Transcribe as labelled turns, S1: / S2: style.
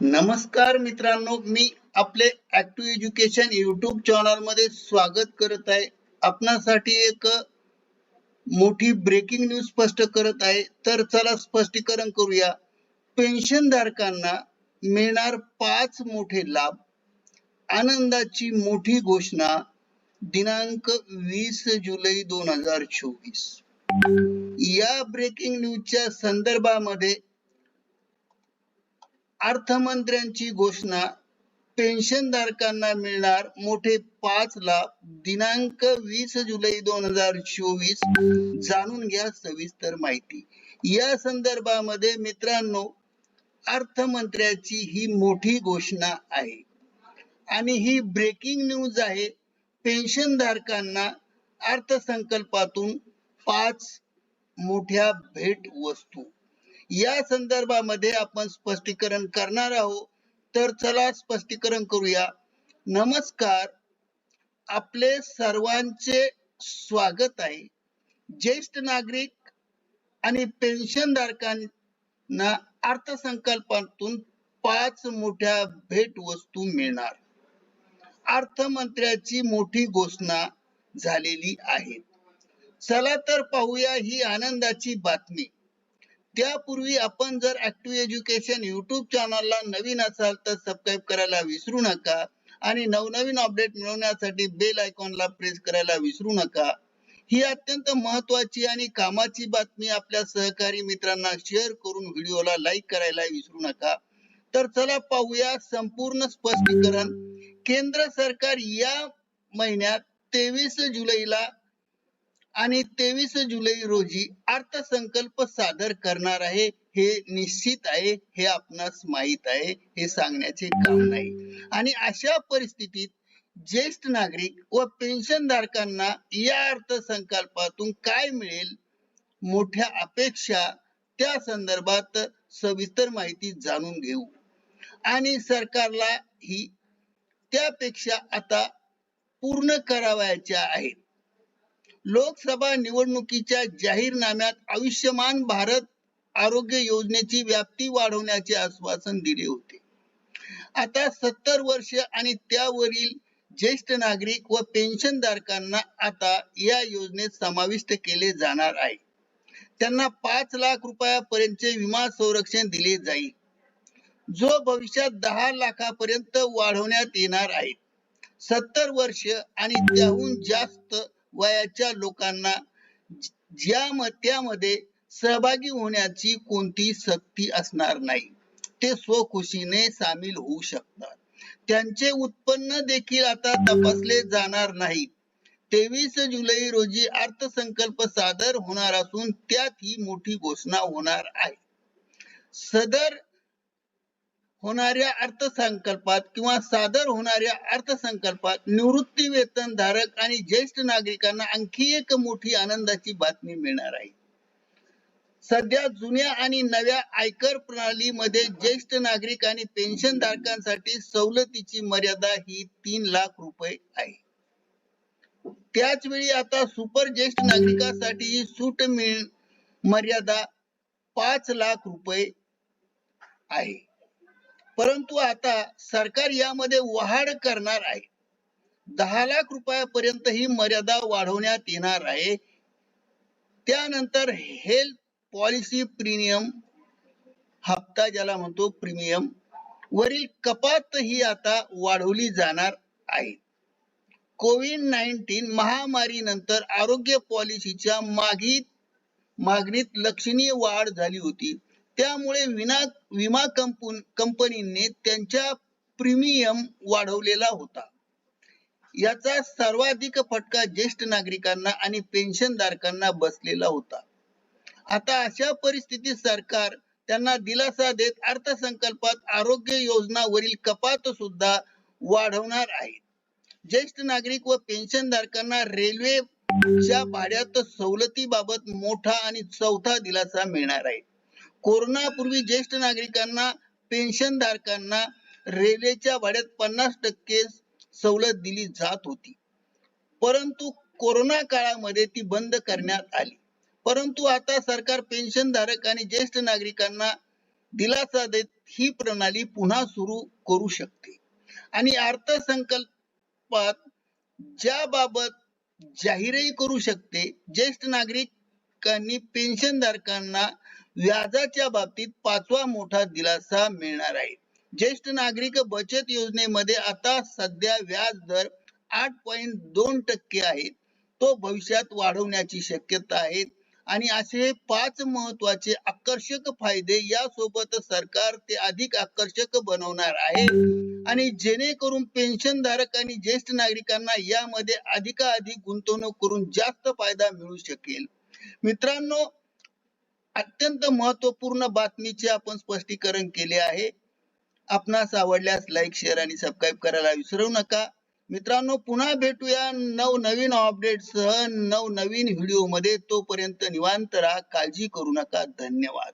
S1: नमस्कार मित्रांनो मी आपले ऍक्टिव्ह एज्युकेशन युट्यूब चॅनलमध्ये स्वागत करत आहे. आपणासाठी एक मोठी ब्रेकिंग न्यूज स्पष्ट करत आहे. तर चला स्पष्टीकरण करूया. पेन्शन धारकांना मिळणार पाच मोठे लाभ. आनंदाची मोठी घोषणा दिनांक वीस जुलै दोन हजार चोवीस. या ब्रेकिंग न्यूजच्या संदर्भामध्ये अर्थमंत्र्यांची घोषणा पेन्शनधारकांना मिळणार मोठे पाच लाख दिनांक वीस जुलै दोन हजार चोवीस जाणून घ्या सविस्तर माहिती. या संदर्भामध्ये मित्रांनो अर्थमंत्र्याची ही मोठी घोषणा आहे. आणि ही ब्रेकिंग न्यूज आहे पेन्शनधारकांना अर्थसंकल्पातून पाच मोठ्या भेट वस्तू या संदर्भामध्ये आपण स्पष्टीकरण करणार आहोत. तर चला स्पष्टीकरण करूया. नमस्कार. आपले सर्वांचे स्वागत आहे. ज्येष्ठ नागरिक आणि पेन्शनधारकांना अर्थसंकल्पातून पाच मोठ्या भेट वस्तू मिळणार. अर्थमंत्र्याची मोठी घोषणा झालेली आहे. चला तर पाहूया ही आनंदाची बातमी. त्यापूर्वी आपण जर ऍक्टिव्ह एज्युकेशन युट्यूब चॅनलला नवीन असाल तर सबस्क्राईब करायला विसरू नका आणि नवनवीन अपडेट मिळवण्यासाठी बेल आयकॉनला प्रेस करायला विसरू नका. ही अत्यंत महत्वाची आणि कामाची बातमी आपल्या सहकारी मित्रांना शेअर करून व्हिडिओला लाईक करायला विसरू नका. तर चला पाहूया संपूर्ण स्पष्टीकरण. केंद्र सरकार या महिन्यात तेवीस जुलैला आणि तेवीस जुलै रोजी अर्थसंकल्प सादर करणार आहे हे निश्चित आहे हे आपणास माहीत आहे हे सांगण्याचे काम नाही. आणि अशा परिस्थितीत ज्येष्ठ नागरिक व पेन्शनधारकांना या अर्थसंकल्पातून काय मिळेल? मोठ्या अपेक्षा त्या संदर्भात सविस्तर माहिती जाणून घेऊ. आणि सरकारला ही त्यापेक्षा आता पूर्ण करावयाच्या आहेत. लोकसभा निवडणुकीच्या जाहीरनाम्यात आयुष्यमान भारत आरोग्य योजनेची व्याप्ती वाढवण्याचे आश्वासन दिले होते. आता सत्तर वर्ष आणि त्यावरील ज्येष्ठ नागरिक व पेन्शनधारकांना आता या योजनेत समाविष्ट केले जाणार आहे. त्यांना पाच लाख रुपयापर्यंतचे विमा संरक्षण दिले जाईल. जो भविष्यात दहा लाखापर्यंत वाढवण्यात येणार आहे. सत्तर वर्ष आणि त्याहून जास्त वयाच्या लोकांना ज्या त्यामध्ये सहभागी होण्याची कोणती सक्ती असणार नाही ते स्वखुशीने सामील होऊ शकतात. त्यांचे उत्पन्न देखील आता तपासले जाणार नाही. तेवीस जुलै रोजी अर्थसंकल्प सादर होणार असून त्यात ही मोठी घोषणा होणार आहे. सदर होणाऱ्या अर्थसंकल्पात किंवा सादर होणाऱ्या अर्थसंकल्पात निवृत्ती वेतन धारक आणि ज्येष्ठ नागरिकांना आणखी एक मोठी आनंदाची बातमी मिळणार आहे. सध्या जुन्या आणि नव्या आयकर प्रणालीमध्ये ज्येष्ठ नागरिक आणि पेन्शन धारकांसाठी सवलतीची मर्यादा ही तीन लाख रुपये आहे. त्याच वेळी आता सुपर ज्येष्ठ नागरिकांसाठी ही सूट मिळ मर्यादा पाच लाख रुपये आहे. परंतु आता सरकार यामध्ये वाढ करणार आहे. दहा लाख रुपयापर्यंत ही मर्यादा वाढवण्यात येणार आहे. त्यानंतर हेल्थ पॉलिसी प्रीमियम हप्ता ज्याला म्हणतो प्रीमियम वरील कपात ही आता वाढवली जाणार आहे. कोविड नाईन्टीन महामारी नंतर आरोग्य पॉलिसीच्या मागीत मागणीत लक्षणीय वाढ झाली होती. त्यामुळे विना विमा कंपनीने त्यांच्या प्रीमियम वाढवलेला होता. याचा सर्वाधिक फटका ज्येष्ठ नागरिकांना आणि पेन्शनधारकांना बसलेला होता. आता अशा परिस्थितीत सरकार त्यांना दिलासा देत अर्थसंकल्पात आरोग्य योजनावरील कपात सुद्धा वाढवणार आहे. ज्येष्ठ नागरिक व पेन्शनधारकांना रेल्वेच्या भाड्यात सवलतीबाबत मोठा आणि चौथा दिलासा मिळणार आहे. कोरोनापूर्वी ज्येष्ठ नागरिकांना पेन्शन धारकांना रेल्वेच्या भाड्यात पन्नास टक्के सवलत दिली जात होती. परंतु कोरोना काळामध्ये ती बंद करण्यात आली. परंतु आता सरकार पेन्शन धारक आणि ज्येष्ठ नागरिकांना दिलासा देत ही प्रणाली पुन्हा सुरू करू शकते. आणि अर्थसंकल्पात ज्याबाबत जाहीरही करू शकते ज्येष्ठ नागरिकांनी पेन्शन पेन्शनधारकांना व्याजाच्या बाबतीत पाचवा मोठा दिलासा मिळणार आहे. ज्येष्ठ नागरिक बचत योजनेमध्ये आता सध्या व्याज दर आठ पॉईंट दोन टक्के आहे. तो भविष्यात वाढवण्याची शक्यता आहे. आणि असे पाच महत्त्वाचे आकर्षक फायदे यासोबत सरकार ते अधिक आकर्षक बनवणार आहे. आणि जेणेकरून पेन्शन धारक आणि ज्येष्ठ नागरिकांना यामध्ये अधिकाधिक गुंतवणूक करून जास्त फायदा मिळू शकेल. मित्रांनो अत्यंत महत्त्वपूर्ण बातमीचे आपण स्पष्टीकरण केले आहे. आपणास आवडल्यास लाईक शेअर आणि सबस्क्राईब करायला विसरू नका. मित्रांनो पुन्हा भेटूया नवनवीन अपडेट सह नवनवीन व्हिडिओमध्ये. तोपर्यंत निवांत राहा काळजी करू नका. धन्यवाद.